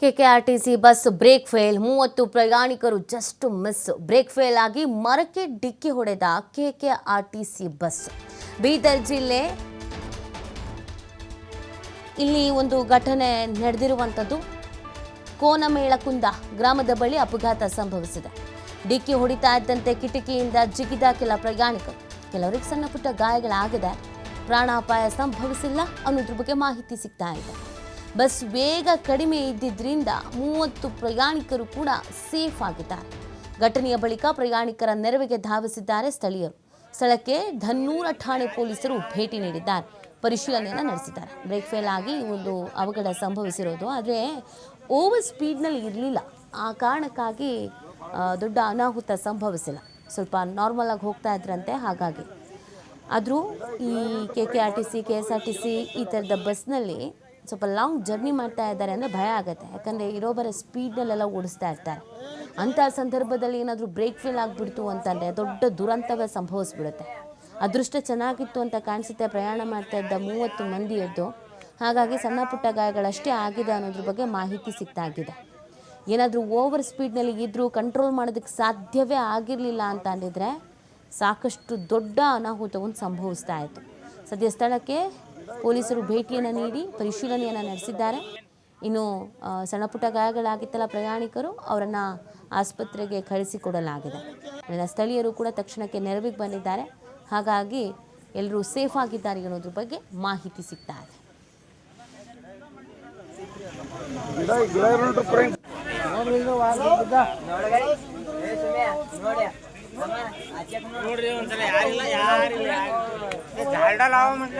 KKRTC bus break fail. ಮೂವತ್ತು ಪ್ರಯಾಣಿಕರು just miss. Break fail ಆಗಿ ಮರಕ್ಕೆ ಡಿಕ್ಕಿ ಹೊಡೆದ ಕೆಕೆಆರ್ಟಿಸಿ ಬಸ್. ಬೀದರ್ ಜಿಲ್ಲೆ ಇಲ್ಲಿ ಒಂದು ಘಟನೆ ನಡೆದಿರುವಂಥದ್ದು. ಕೋನಮೇಳಕುಂದ ಗ್ರಾಮದ ಬಳಿ ಅಪಘಾತ ಸಂಭವಿಸಿದೆ. ಡಿಕ್ಕಿ ಹೊಡಿತಾ ಇದ್ದಂತೆ ಕಿಟಕಿಯಿಂದ ಜಿಗಿದ ಕೆಲ ಪ್ರಯಾಣಿಕರು. ಕೆಲವರಿಗೆ ಸಣ್ಣ ಪುಟ್ಟ ಗಾಯಗಳಾಗಿದೆ. ಪ್ರಾಣಾಪಾಯ ಸಂಭವಿಸಿಲ್ಲ ಅನ್ನೋದ್ರ ಬಗ್ಗೆ ಮಾಹಿತಿ ಸಿಗ್ತಾ ಇದೆ. ಬಸ್ ವೇಗ ಕಡಿಮೆ ಇದ್ದಿದ್ದರಿಂದ ಮೂವತ್ತು ಪ್ರಯಾಣಿಕರು ಕೂಡ ಸೇಫ್ ಆಗಿದ್ದಾರೆ. ಘಟನೆಯ ಬಳಿಕ ಪ್ರಯಾಣಿಕರ ನೆರವಿಗೆ ಧಾವಿಸಿದ್ದಾರೆ ಸ್ಥಳೀಯರು. ಸ್ಥಳಕ್ಕೆ ಧನ್ನೂರ ಠಾಣೆ ಪೊಲೀಸರು ಭೇಟಿ ನೀಡಿದ್ದಾರೆ. ಪರಿಶೀಲನೆಯನ್ನು ನಡೆಸಿದ್ದಾರೆ. ಬ್ರೇಕ್ ಫೇಲ್ ಆಗಿ ಒಂದು ಅವಘಡ ಸಂಭವಿಸಿರೋದು. ಆದರೆ ಓವರ್ ಸ್ಪೀಡ್ನಲ್ಲಿ ಇರಲಿಲ್ಲ. ಆ ಕಾರಣಕ್ಕಾಗಿ ದೊಡ್ಡ ಅನಾಹುತ ಸಂಭವಿಸಿಲ್ಲ. ಸ್ವಲ್ಪ ನಾರ್ಮಲ್ ಆಗಿ ಹೋಗ್ತಾ ಇದ್ರಂತೆ. ಹಾಗಾಗಿ ಆದರೂ ಈ K K R T C, K S R T C ಈ ಥರದ ಬಸ್ನಲ್ಲಿ ಸ್ವಲ್ಪ ಲಾಂಗ್ ಜರ್ನಿ ಮಾಡ್ತಾ ಇದ್ದಾರೆ ಅಂದರೆ ಭಯ ಆಗುತ್ತೆ. ಯಾಕಂದರೆ ಇರೋಬರ ಸ್ಪೀಡ್ನಲ್ಲೆಲ್ಲ ಓಡಿಸ್ತಾ ಇರ್ತಾರೆ. ಅಂಥ ಸಂದರ್ಭದಲ್ಲಿ ಏನಾದರೂ ಬ್ರೇಕ್ ಫೇಲ್ ಆಗಿಬಿಡ್ತು ಅಂತಂದರೆ ದೊಡ್ಡ ದುರಂತವೇ ಸಂಭವಿಸ್ಬಿಡುತ್ತೆ. ಅದೃಷ್ಟ ಚೆನ್ನಾಗಿತ್ತು ಅಂತ ಕಾಣಿಸುತ್ತೆ ಪ್ರಯಾಣ ಮಾಡ್ತಾ ಇದ್ದ ಮೂವತ್ತು ಮಂದಿಯದ್ದು ಹಾಗಾಗಿ ಸಣ್ಣ ಪುಟ್ಟ ಗಾಯಗಳಷ್ಟೇ ಆಗಿದೆ ಅನ್ನೋದ್ರ ಬಗ್ಗೆ ಮಾಹಿತಿ ಸಿಕ್ತಾಗಿದೆ ಏನಾದರೂ ಓವರ್ ಸ್ಪೀಡ್ನಲ್ಲಿ ಇದ್ದರೂ ಕಂಟ್ರೋಲ್ ಮಾಡೋದಕ್ಕೆ ಸಾಧ್ಯವೇ ಆಗಿರಲಿಲ್ಲ ಅಂತ ಅಂದಿದ್ರೆ ಸಾಕಷ್ಟು ದೊಡ್ಡ ಅನಾಹುತವನ್ನು ಸಂಭವಿಸ್ತಾ ಇತ್ತು. ಸದ್ಯ ಸ್ಥಳಕ್ಕೆ ಪೊಲೀಸರು ಭೇಟಿಯನ್ನು ನೀಡಿ ಪರಿಶೀಲನೆಯನ್ನು ನಡೆಸಿದ್ದಾರೆ. ಇನ್ನು ಸಣ್ಣಪುಟ್ಟ ಸಣ್ಣ ಪುಟ್ಟ ಗಾಯಗಳಾಗಿತ್ತಲ್ಲ ಪ್ರಯಾಣಿಕರು ಅವರನ್ನು ಆಸ್ಪತ್ರೆಗೆ ಕಳಿಸಿಕೊಡಲಾಗಿದೆ. ಸ್ಥಳೀಯರು ಕೂಡ ತಕ್ಷಣಕ್ಕೆ ನೆರವಿಗೆ ಬಂದಿದ್ದಾರೆ. ಹಾಗಾಗಿ ಎಲ್ಲರೂ ಸೇಫ್ ಆಗಿದ್ದಾರೆ ಅನ್ನೋದ್ರ ಬಗ್ಗೆ ಮಾಹಿತಿ ಸಿಗ್ತಾ ಇದೆ. ನೋಡಿ. ನೋಡ್ರಿ ಒಂದ್ಸಲ ಯಾರಿಲ್ಲ ಯಾರಿಲ್ಲ ಜಾಲ್ಡಲ್ ಗಿಡ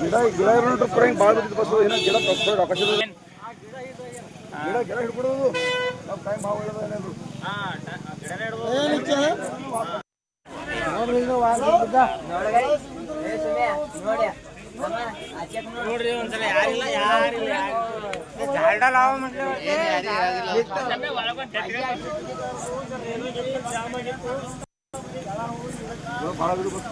ಗಿಡ ಗಿಡ ಇರೋಣ್ರಿ ಫ್ರೆಂಡ್ ಭಾಳ ಬಿದ್ದು ಬಸ್ ಏನೋ ಗಿಡ ಫ್ರೆಂಡ್ ಅವಕಾಶ ಗಿಡ ಗಿಡ ಹಿಡ್ಬಿಡೋದು ನಮ್ಮ ಟೈಮ್ ಭಾಳ ಒಳ್ಳೇದು ಏನೇನು ನೋಡ್ರಿ ಒಂದ್ಸಲ ಯಾರಿಲ್ಲ ಯಾರಿಲ್ಲ ಜಾಲ್ಡ ಲಾವ ಭಾಳ ಗಿಡ ಬಸ್